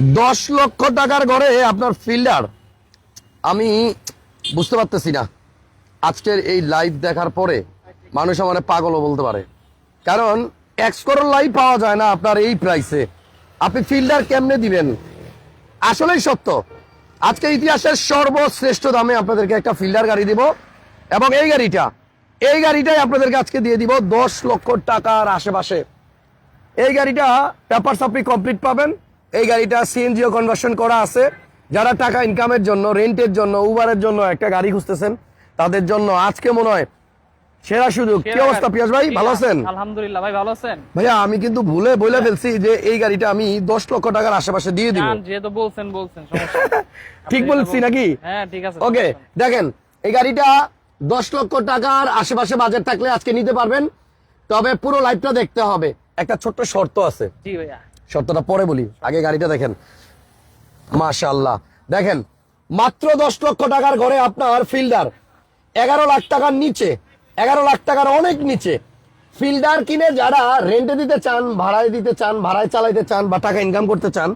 দশ লক্ষ টাকার ঘরে আপনার ফিল্ডার। আমি বুঝতে পারতেছি না। আজকের এই লাইভ দেখার পরে মানুষ আমার পাগলও বলতে পারে। কারণ এক্স করোর লাইভ পাওয়া যায় না আপনার এই প্রাইসে আপনি ফিল্ডার কেমনে দিবেন? আসলেই সত্য। আজকে ইতিহাসের সর্বশ্রেষ্ঠ দামে আপনাদেরকে একটা ফিল্ডার গাড়ি দিব এবং এই গাড়িটা, এই গাড়িটাই আপনাদেরকে আজকে দিয়ে দিব দশ লক্ষ টাকার আশেপাশে। এই গাড়িটা পেপারস আপনি কমপ্লিট পাবেন। এই গাড়িটা সিএনজিও কনভার্সন করা আছে। যারা টাকা ইনকামের জন্য রেন্টের জন্য উবারের জন্য একটা গাড়ি খুঁজতেছেন তাদের জন্য আজকে মনে হয় সেরা সুযোগ। কি অবস্থা পিয়াস ভাই? ভালো আছেন? আলহামদুলিল্লাহ ভাই ভালো আছেন? ভাইয়া আমি কিন্তু ভুলে বলে ফেলছি যে এই গাড়িটা আমি দশ লক্ষ টাকার আশেপাশে দিয়ে দিব। যান, যেহেতু বলছেন বলছেন সমস্যা ঠিক বলছি নাকি? হ্যাঁ ঠিক আছে ওকে দেখেন এই গাড়িটা দশ লক্ষ টাকার আশেপাশে বাজেট থাকলে আজকে নিতে পারবেন। তবে পুরো লাইফটা দেখতে হবে। একটা ছোট্ট শর্ত আছে। জি ভাইয়া। শর্তটা পরে বলি। আগে গাড়িটা দেখেন। মাশাল্লাহ দেখেন, মাত্র দশ লক্ষ টাকার ঘরে আপনার ফিল্ডার। এগারো লাখ টাকার নিচে, এগারো লাখ টাকার অনেক নিচে। ফিল্ডার কিনে যারা রেন্টে দিতে চান, ভাড়ায় দিতে চান, ভাড়ায় চালাইতে চান বা টাকা ইনকাম করতে চান,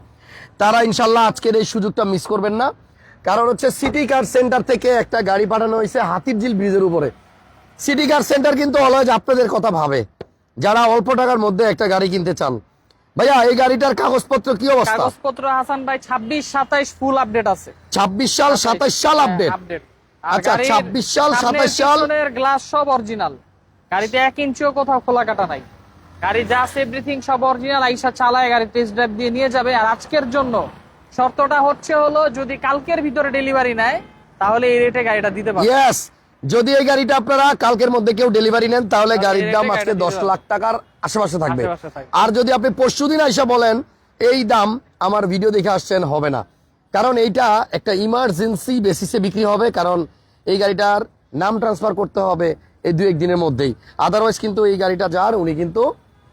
তারা ইনশাল্লাহ আজকের এই সুযোগটা মিস করবেন না। কারণ হচ্ছে সিটি কার সেন্টার থেকে একটা গাড়ি পাঠানো হয়েছে হাতিরঝিল ব্রিজের উপরে। সিটি কার সেন্টার কিন্তু অলওয়েজ আপনাদের কথা ভাবে। যারা অল্প টাকার মধ্যে একটা গাড়ি কিনতে চান ভাইয়া এই গাড়িটার কাগজপত্র কি অবস্থা? কাগজপত্র হাসান ভাই ছাব্বিশ সাতাইশ ফুল আপডেট আছে। ছাব্বিশ সাল সাতাইশ সাল আপডেট আপডেট আচ্ছা, 26 সাল, 27 সাল। গ্লাস সব অরিজিনাল গাড়িতে এক ইঞ্চিও কোথাও খোলা কাটা নাই। গাড়ি জাস্ট এভরিথিং সব অরিজিনাল আইসা চালায় গাড়ি টেস্ট ড্রাইভ দিয়ে নিয়ে যাবে। আর আজকের জন্য শর্তটা হচ্ছে হলো যদি কালকের ভিতরে ডেলিভারি নেয় তাহলে এই রেটে গাড়িটা দিতে পারবে। ইয়েস যদি এই গাড়িটা আপনারা কালকের মধ্যে কেউ ডেলিভারি নেন তাহলে গাড়ির দাম আজকে দশ লাখ টাকার আশেপাশে থাকবে। আশেপাশে থাকবে। আর যদি আপনি পরশু দিন আইসা বলেন এই দাম আমার ভিডিও দেখে আসছেন হবে না। কারণ এইটা একটা ইমার্জেন্সি বেসিসে বিক্রি হবে কারণ এই গাড়িটার নাম ট্রান্সফার করতে হবে এই দু একদিনের মধ্যেই। আদারওয়াইজ কিন্তু এই গাড়িটা যার উনি কিন্তু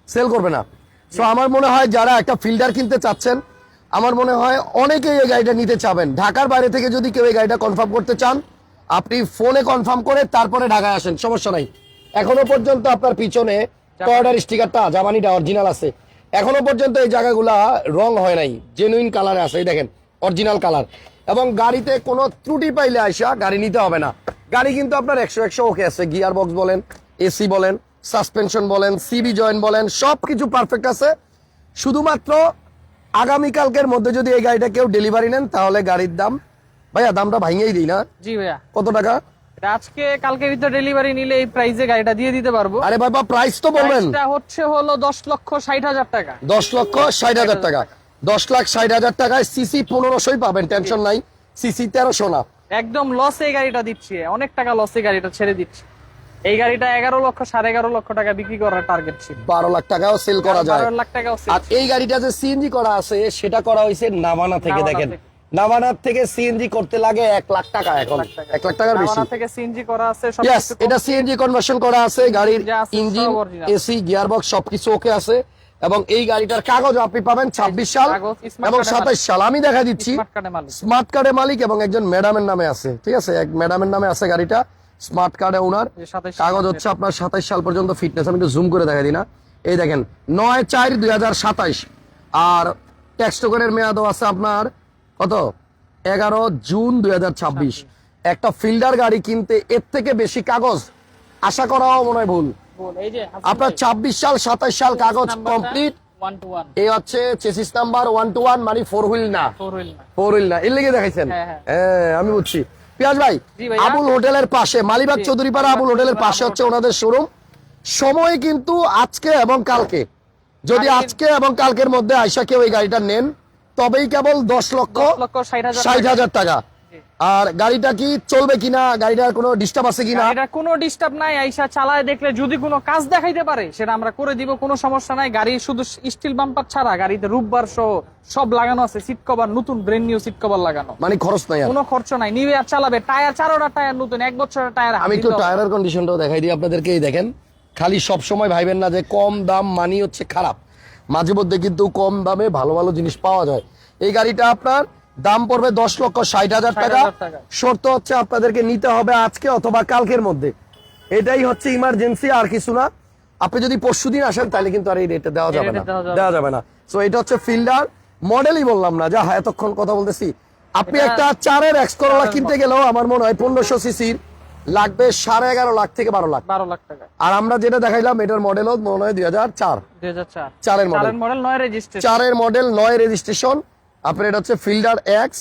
সেল করবে না। সো আমার মনে হয় যারা একটা ফিল্ডার কিনতে চাচ্ছেন আমার মনে হয় অনেকেই এই গাড়িটা নিতে চাবেন। ঢাকার বাইরে থেকে যদি কেউ এই গাড়িটা কনফার্ম করতে চান আপনি ফোনে কনফার্ম করে তারপরে ঢাকায় আসেন সমস্যা নাই। এখনও পর্যন্ত আপনার পিছনে টয়টার স্টিকারটা জামানিটা অরিজিনাল আছে। এখনও পর্যন্ত এই জায়গাগুলা রং হয় নাই জেনুইন কালারে আছে এই দেখেন অরিজিনাল কালার এবং গাড়িতে কোনো ত্রুটি পাইলে আইসা গাড়ি নিতে হবে না। গাড়ি কিন্তু আপনার একশো একশো ওকে আছে গিয়ার বক্স বলেন এসি বলেন সাসপেনশন বলেন সিবি জয়েন্ট বলেন সব কিছু পারফেক্ট আছে। শুধুমাত্র আগামীকালকের মধ্যে যদি এই গাড়িটা কেউ ডেলিভারি নেন তাহলে গাড়ির দাম ভাইয়া দামটা ভাঙিয়েই দিই না। জি ভাইয়া। কত টাকা? আজকে কালকের ভিতরে ডেলিভারি নিলে এই প্রাইসে গাড়িটা দিয়ে দিতে পারব। আরে বাবা প্রাইস তো বলবেন। প্রাইসটা হচ্ছে হলো দশ লক্ষ ষাট হাজার টাকা। দশ লক্ষ ষাট হাজার টাকা। দশ লাখ ষাট হাজার টাকায় সিসি পনেরোশোই পাবেন টেনশন নাই। সিসি তেরোশো না। একদম লসে গাড়িটা দিচ্ছি। অনেক টাকা লসে গাড়িটা ছেড়ে দিচ্ছি। এই গাড়িটা এগারো লক্ষ সাড়ে এগারো লক্ষ টাকা বিক্রি করার টার্গেট ছিল। বারো লাখ টাকাও সেল করা যায়। বারো লাখ টাকাও sale আর এই গাড়িটা যে সিএনজি করা আছে সেটা করা হয়েছে নাভানা থেকে দেখেন। থেকে। নাভানার থেকে সিএনজি করতে লাগে এক লাখ টাকা এখন। এক লাখ টাকার বেশি। থেকে সিএনজি করা আছে সব এটা সিএনজি কনভার্সন করা আছে গাড়ির ইঞ্জিন এসি গিয়ারবক্স সবকিছু ওকে আছে। এবং এই গাড়িটার কাগজ আপনি পাবেন ছাব্বিশ সাল এবং সাতাইশ সাল। আমি দেখা দিচ্ছি স্মার্ট কার্ডের মালিক। এবং একজন ম্যাডামের নামে আছে। ঠিক আছে? এক ম্যাডামের নামে আছে গাড়িটা স্মার্ট কার্ডে ওনার। কাগজ হচ্ছে আপনার সাতাইশ সাল পর্যন্ত ফিটনেস আমি একটু জুম করে দেখা দিই না। এই দেখেন নয় চার দুই হাজার সাতাইশ। আর ট্যাক্স টোকেনের মেয়াদও আছে আপনার কত? এগারো জুন দুই হাজার ছাব্বিশ। একটা ফিল্ডার গাড়ি কিনতে এর থেকে বেশি কাগজ? আশা করাও মনে হয় ভুল। আপনার ছাব্বিশ সাল সাতাইশ সাল কাগজ কমপ্লিট এই হচ্ছে chassis number one two one মানে ফোর হুইল না। ফোর হুইল না। ফোর হুইল না। এর লেগে দেখাইছেন? হ্যাঁ, হ্যাঁ। হ্যাঁ আমি বুঝছি। পিয়াজ ভাই আবুল হোটেলের পাশে মালিবাগ চৌধুরীপাড়া আবুল হোটেলের পাশে হচ্ছে ওনাদের শোরুম সময় কিন্তু আজকে এবং কালকে। যদি আজকে এবং কালকের মধ্যে আইসা কেউ এই গাড়িটা নেন তবেই কেবল দশ লক্ষ ষাট হাজার টাকা। আর গাড়িটা কি চলবে কিনা গাড়িটার কোনো ডিস্টার্ব আছে কিনা? গাড়িটার কোনো ডিস্টার্ব নাই আইসা চালায় দেখলে যদি কোনো কাজ দেখাইতে পারে সেটা আমরা করে দিব কোনো সমস্যা নাই। গাড়ি শুধু স্টিল বাম্পার ছাড়া গাড়িতে রূপবার সহ সব লাগানো আছে সিট কভার নতুন ব্রেন নিউ সিট কভার লাগানো। মানে খরচ নাই কোনো খরচ নাই নিবে আর চালাবে। টায়ার চারোটা টায়ার নতুন এক বছরের টায়ার আমি একটু টায়ারের কন্ডিশনটাও দেখাই দিই আপনাদেরকে এই দেখেন। খালি সব সময় ভাইবেন না যে কম দাম মানি হচ্ছে খারাপ। মাঝে মধ্যে কিন্তু কম দামে ভালো ভালো জিনিস পাওয়া যায়। এই গাড়িটা আপনার দাম পড়বে দশ লক্ষ ষাট হাজার টাকা। শর্ত হচ্ছে আপনাদেরকে নিতে হবে আজকে অথবা কালকের মধ্যে। এটাই হচ্ছে ইমার্জেন্সি আর কিছু না। আপনি যদি পরশু দিন আসেন তাহলে কিন্তু আর এই রেটে দেওয়া যাবে না। দেওয়া যাবে। না। সো এটা হচ্ছে ফিল্ডার মডেলই বললাম না যা এতক্ষণ কথা বলতেছি। আপনি একটা চারের এক্স করোলা কিনতে গেলেও আমার মনে হয় পনেরোশো সিসির লাগবে সাড়ে এগারো লাখ থেকে বারো লাখ। বারো লাখ টাকা। আর আমরা যেটা দেখাইলাম এটার মডেলও মনে হয় দুই হাজার চার। চারের মডেল চারের মডেল নয় রেজিস্ট্রেশন মডেল আপনার এটা হচ্ছে ফিল্ডার এক্স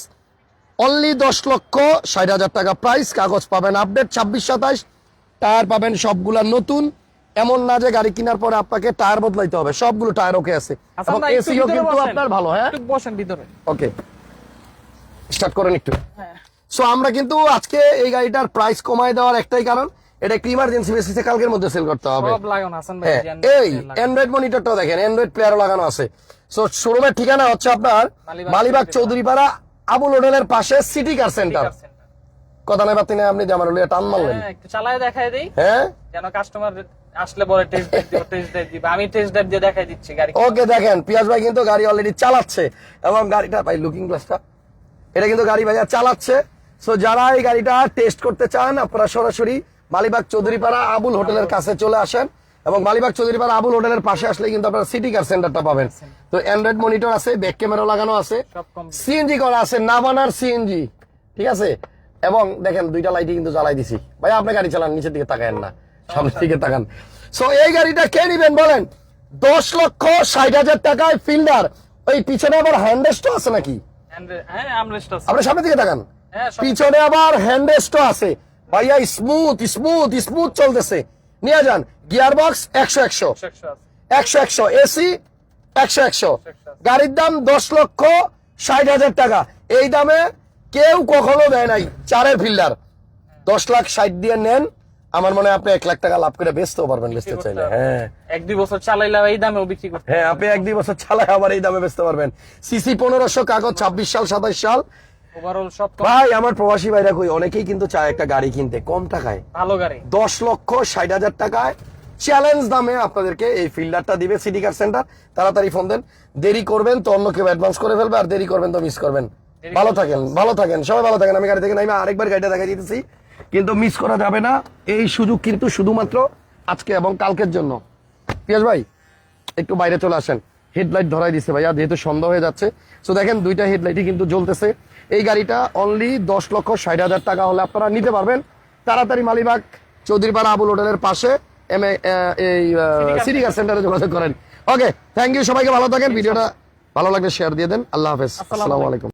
অনলি দশ লক্ষ ষাট হাজার টাকা প্রাইস কাগজ পাবেন আপডেট ছাব্বিশ সাতাইশ টায়ার পাবেন সবগুলা নতুন। এমন না যে গাড়ি কেনার পরে আপনাকে টায়ার বদলাইতে হবে সবগুলো টায়ার ওকে আছে। এবং এসিও কিন্তু আপনার ভালো হ্যাঁ? বসেন ভিতরে। ওকে স্টার্ট করেন একটু। হ্যাঁ। সো আমরা কিন্তু আজকে এই গাড়িটার প্রাইস কমায় দেওয়ার একটাই কারণ এটা একটু ইমার্জেন্সি বেসিসে কালকের মধ্যে সেল করতে হবে। ভাই হ্যাঁ এই। অ্যান্ড্রয়েড মনিটরটাও দেখেন অ্যান্ড্রয়েড প্লেয়ারও লাগানো আছে। সো শোরুমের ঠিকানা হচ্ছে আপনার মালিবাগ চৌধুরীপাড়া। আবুল হোটেলের পাশে সিটি কার সেন্টার কথা নাই বাতি নাই আপনি জামার লিয়ে টান মারলেন। হ্যাঁ, একটু চালায় দেখাই দেই। হ্যাঁ? যেন কাস্টমার আসলে বলে টেস্ট দিব টেস্ট ড্রাইভ দিব। আমি টেস্ট ড্রাইভ দিয়ে দেখাই দিচ্ছি গাড়ি। ওকে দেখেন পিয়াজ ভাই কিন্তু গাড়ি অলরেডি চালাচ্ছে। এবং গাড়িটা ভাই লুকিং গ্লাসটা এটা কিন্তু গাড়ি ভাইয়া চালাচ্ছে। সো যারা এই গাড়িটা টেস্ট করতে চান আপনারা সরাসরি মালিবাগ চৌধুরীপাড়া আবুল হোটেলের কাছে চলে আসেন এবং মালিবাগ চৌধুরীপাড়া আবুল হোটেলের পাশে আসলে কিন্তু আপনারা সিটি কার সেন্টারটা পাবেন। তো অ্যান্ড্রয়েড মনিটর আছে ব্যাক ক্যামেরা লাগানো আছে। সিএনজি করা আছে নাবানার সিএনজি ঠিক আছে? এবং দেখেন দুইটা লাইটই কিন্তু জ্বালাই দিছি। ভাই আপনি গাড়ি চালান নিচের দিকে তাকায়েন না সামনের দিকে তাকান। সো এই গাড়িটা কে নিবেন বলেন? দশ লক্ষ ষাট হাজার টাকায় ফিল্ডার। ওই পিছনে আবার হ্যান্ডেস্ট আছে নাকি? হ্যাঁ আছে। আপনি সামনের দিকে তাকান। পিছনে আবার হ্যান্ডেস্ট আছে। ভাইয়া স্মুথ স্মুথ স্মুথ চলতেছে। নিয়ে যান গিয়ার বক্স একশো। একশো একশো একশো এসি একশো একশো। একশো। গাড়ির দাম দশ লক্ষ ষাট হাজার টাকা। এই দামে কেউ কখনো দেয় নাই চারের ফিল্ডার দশ লাখ ষাট দিয়ে নেন। আমার মনে হয় আপনি এক লাখ টাকা লাভ করে বেচতেও পারবেন বেচতে চাইলে হ্যাঁ। এক দুই বছর চালাইলে এই দামেও বিক্রি করতে হ্যাঁ আপনি এক দুই বছর চালাই আবার এই দামে বেচতে পারবেন। সিসি পনেরোশো কাগজ ছাব্বিশ সাল সাতাশ সাল। ওভারঅল সব ভাই আমার প্রবাসী ভাইরা কই অনেকেই কিন্তু চায় একটা গাড়ি কিনতে কম টাকায়। ভালো গাড়ি। দশ লক্ষ ষাট হাজার টাকায় চ্যালেঞ্জ দামে আপনাদেরকে এই ফিল্ডারটা দিবে সিটি কার সেন্টার তাড়াতাড়ি ফোন দেন দেরি করবেন তো অন্য কেউ অ্যাডভান্স করে ফেলবে আর দেরি করবেন তো মিস করবেন। ভালো থাকেন ভালো থাকেন সবাই ভালো থাকেন। আমি গাড়ি থেকে নাইমা আরেকবার গাড়িটা দেখা দিতেছি কিন্তু মিস করা যাবে না। এই সুযোগ কিন্তু শুধুমাত্র আজকে এবং কালকের জন্য। পিয়াস ভাই একটু বাইরে চলে আসেন। হেডলাইট ধরাই দিছে ভাইয়া যেহেতু সন্ধ্যা হয়ে যাচ্ছে। সো দেখেন দুইটা হেডলাইটই কিন্তু জ্বলতেছে। এই গাড়িটা অনলি দশ লক্ষ ষাট হাজার টাকা হলে আপনারা নিতে পারবেন। তাড়াতাড়ি মালিবাগ চৌধুরীপাড়া আবুল হোটেলের পাশে এম এই সিটি কার সেন্টারে যোগাযোগ করেন। ওকে থ্যাংক ইউ সবাইকে ভালো থাকেন। ভিডিওটা ভালো লাগলে শেয়ার দিয়ে দেন। আল্লাহ হাফেজ। আসসালামু আলাইকুম।